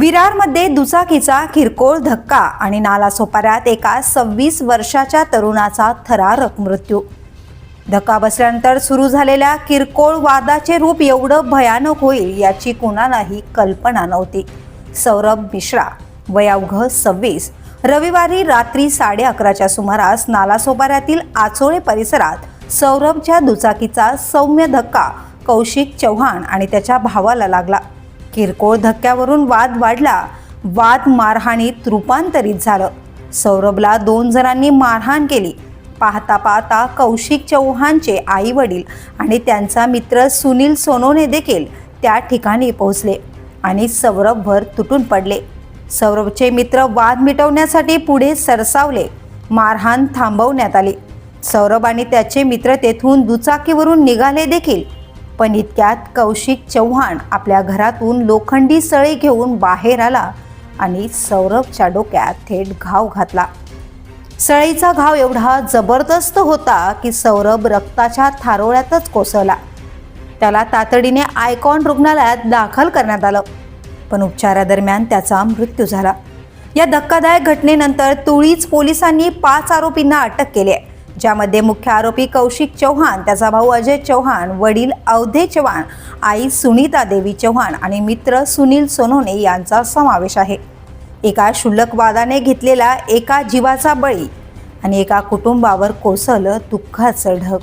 विरारमध्ये दुचाकीचा किरकोळ धक्का आणि नालासोपाऱ्यात एका सव्वीस वर्षाच्या तरुणाचा थरारक मृत्यू. धक्का बसल्यानंतर सुरू झालेल्या किरकोळ वादाचे रूप एवढं भयानक होईल याची कुणालाही कल्पना नव्हती. सौरभ मिश्रा वयावघ सव्वीस रविवारी रात्री साडे अकराच्या सुमारास नालासोपाऱ्यातील आचोळे परिसरात सौरभच्या दुचाकीचा सौम्य धक्का कौशिक चव्हाण आणि त्याच्या भावाला लागला. किरकोळ धक्क्यावरून वाद वाढला. वाद मारहाणीत रूपांतरित झालं. सौरभला दोन जणांनी मारहाण केली. पाहता पाहता कौशिक चौहानचे आई वडील आणि त्यांचा मित्र सुनील सोनोने देखील त्या ठिकाणी पोहोचले आणि सौरभभर तुटून पडले. सौरभचे मित्र वाद मिटवण्यासाठी पुढे सरसावले. मारहाण थांबवण्यात आली. सौरभ आणि त्याचे मित्र तेथून दुचाकीवरून निघाले देखील. पण इतक्यात कौशिक चव्हाण आपल्या घरातून लोखंडी सळी घेऊन बाहेर आला आणि सौरभच्या डोक्यात थेट घाव घातला. सळीचा घाव एवढा जबरदस्त होता की सौरभ रक्ताच्या थारोळ्यातच कोसळला. त्याला तातडीने आयकॉन रुग्णालयात दाखल करण्यात आलं पण उपचारादरम्यान त्याचा मृत्यू झाला. या धक्कादायक घटनेनंतर तुळीच पोलिसांनी पाच आरोपींना अटक केली आहे. ज्यामध्ये मुख्य आरोपी कौशिक चव्हाण त्याचा भाऊ अजय चव्हाण वडील अवधे चव्हाण आई सुनीता देवी चव्हाण आणि मित्र सुनील सोनोने यांचा समावेश आहे. एका क्षुल्लक वादाने घेतलेला एका जीवाचा बळी आणि एका कुटुंबावर कोसळलं दुःखाचं ढग.